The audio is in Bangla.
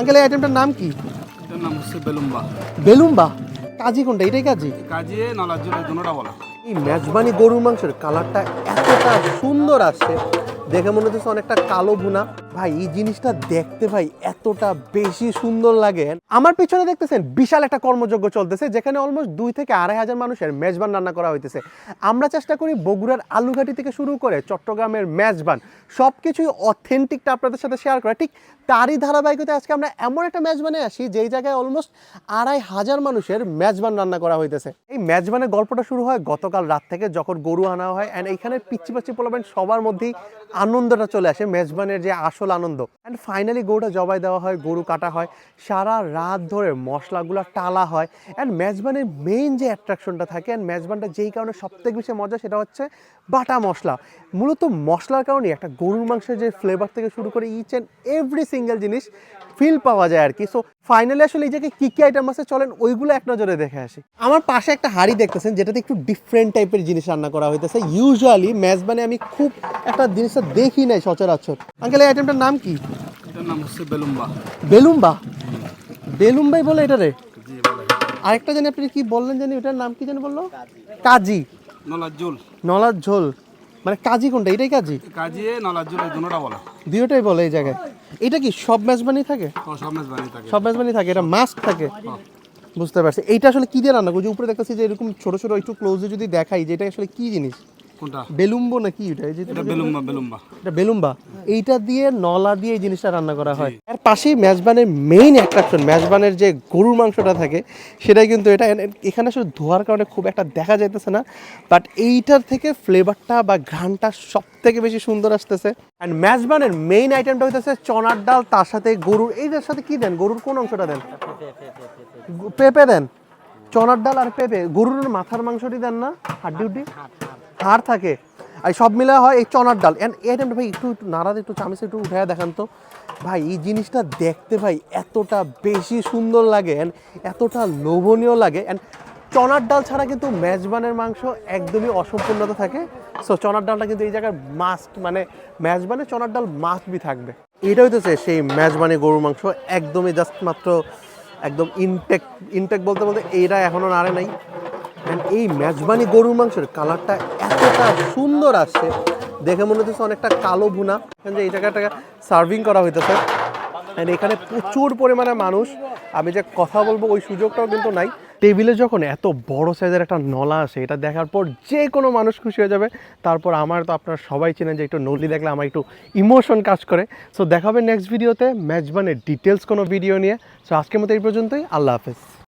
আঙ্কেল এই আইটেমটার নাম কি? এটার নাম হচ্ছে বেলুম্বা। বেলুম্বা? কাজী কোনটা? এটাই কাজী? কাজী নলার জন্য দুটোটা বলা এই মেজবানি গরুর মাংসের কালারটা এতটা সুন্দর আছে দেখে মনে হচ্ছে অনেকটা কালো ভুনা। ভাই, এই জিনিসটা দেখতে ভাই এতটা বেশি সুন্দর লাগে। আমার পিছনে দেখতেছেন বিশাল একটা কর্মযজ্ঞ চলতেছে, যেখানে অলমোস্ট দুই থেকে আড়াই হাজার মানুষের মেজবান রান্না করা হইতেছে। আমরা চেষ্টা করি বগুড়ার আলুঘাটি থেকে শুরু করে চট্টগ্রামের মেজবান সব কিছুই অথেন্টিকটা আপনাদের সাথে শেয়ার করা। ঠিক তারই ধারাবাহিকতা আজকে আমরা এমন একটা মেজবানে আসি, যেই জায়গায় অলমোস্ট আড়াই হাজার মানুষের মেজবান রান্না করা হইতেছে। এই মেজবানের গল্পটা শুরু হয় গতকাল রাত থেকে, যখন গরু আনা হয় অ্যান্ড এইখানে পিচ্ছি পাচ্ছি পোলাবেন সবার মধ্যেই আনন্দটা চলে আসে। মেজবানের যে আসল আনন্দ। অ্যান্ড ফাইনালি গরুটা জবাই দেওয়া হয়, গরু কাটা হয়। সারা রাত ধরে মশলাগুলো টালা হয়। অ্যান্ড মেজবানের মেইন যে অ্যাট্রাকশনটা থাকে অ্যান্ড মেজবানটা যেই কারণে সবথেকে বেশি মজা সেটা হচ্ছে বাটা মশলা। মূলত মশলার কারণে একটা গরুর মাংসের যে ফ্লেভার থেকে শুরু করে ইচ অ্যান্ড এভরি সিঙ্গেল জিনিস ফিল পাওয়া যায় আর কি। সো ফাইনালি আসলে এই জায়গায় কী কী আইটেম আছে চলেন ওইগুলো এক নজরে দেখে আসি। আমার পাশে একটা হাড়ি দেখতেছেন যেটাতে একটু ডিফারেন্ট টাইপের জিনিস রান্না করা হইতেছে। ইউজুয়ালি মেজবানে আমি খুব একটা জিনিসটা দেখি নাই সচরাচর। আঙ্কেল এই আইটেমটার নাম কি? এটার নাম হচ্ছে বেলুম্বা। বেলুম্বা? বেলুম্বাই বলে এটা রে? জি বলে। আরেকটা জানি আপনি কি বললেন জানি ওটার নাম কি জানি বলল? কাজি। নলার ঝোল। নলার ঝোল। মানে কাজি কোনটা? এটাই কাজি? কাজিয়ে নলার এই দুটোটা বলা। দুটোটাই বলে এই জায়গায়। এটা কি সব মেজবানি থাকে? সব ম্যাচ বানিয়ে থাকে। সব মেজবানি থাকে এটা মাস্ক থাকে। বুঝতে পারছি। এটা আসলে কি দিয়ে রান্না করছি উপরে দেখতেছি যে এরকম ছোট ছোট একটু ক্লোজে যদি দেখাই যে এটা আসলে কি জিনিস? কোনটা? বেলুম্বো না কি এটা? এই যে এটা বেলুম্বা বেলুম্বা। এটা বেলুম্বা। এইটা দিয়ে নলা দিয়ে এই জিনিসটা রান্না করা হয়। আর পাশেই মেজবানের মেইন অ্যাট্রাকশন মেজবানের যে গরুর মাংসটা থাকে সেটাই কিন্তু এটা। এখানে আসলে ধোয়ার কারণে খুব একটা দেখা যাইতেছে না বাট এইটার থেকে ফ্লেভারটা বা ঘ্রাণটা সব থেকে বেশি সুন্দর আসতেছে। অ্যান্ড মেজবানের মেইন আইটেমটা হইতেছে চনার ডাল তার সাথে গরুর। এইটার সাথে কি দেন? গরুর কোন অংশটা দেন? পেঁপে দেন। চনার ডাল আর পেঁপে। গরুর মাথার মাংসটি দেন না? হাড্ডি উড্ডি হাড় থাকে। আর সব মিলে হয় এই চনার ডাল। আইটেমটা ভাই একটু একটু নাড়াতে, একটু চামিচে একটু উঠে দেখান তো। ভাই, এই জিনিসটা দেখতে ভাই এতটা বেশি সুন্দর লাগে অ্যান্ড এতটা লোভনীয় লাগে। অ্যান্ড চনার ডাল ছাড়া কিন্তু মেজবানের মাংস একদমই অসম্পূর্ণতা থাকে। সো চনার ডালটা কিন্তু এই জায়গায় মাস্ট মানে মেজবানে চনার ডাল মাস্ট বি থাকবে। এটা হইতেছে সেই মেজবানি গরুর মাংস। একদমই জাস্ট মাত্র একদম ইনটেক ইনটেক বলতে বলতে এইটা এখনও নাড়ে নাই। এই মেজবানি গরুর মাংসের কালারটা এতটা সুন্দর আসছে, দেখে মনে হচ্ছে অনেকটা কালো ভুনা। যে এই জায়গাটা সার্ভিং করা হইতেছে। অ্যান্ড এখানে প্রচুর পরিমাণে মানুষ। আমি যে কথা বলব ওই সুযোগটাও কিন্তু নাই। টেবিলে যখন এত বড় সাইজের একটা নলা আসে, এটা দেখার পর যে কোনো মানুষ খুশি হয়ে যাবে। তারপর আমার তো আপনারা সবাই চেনেন যে একটু নলি দেখলে আমার একটু ইমোশন কাজ করে। সো দেখাবে নেক্সট ভিডিওতে মেজবানের ডিটেলস কোনো ভিডিও নিয়ে। সো আজকের মতো এই পর্যন্তই, আল্লাহ হাফেজ।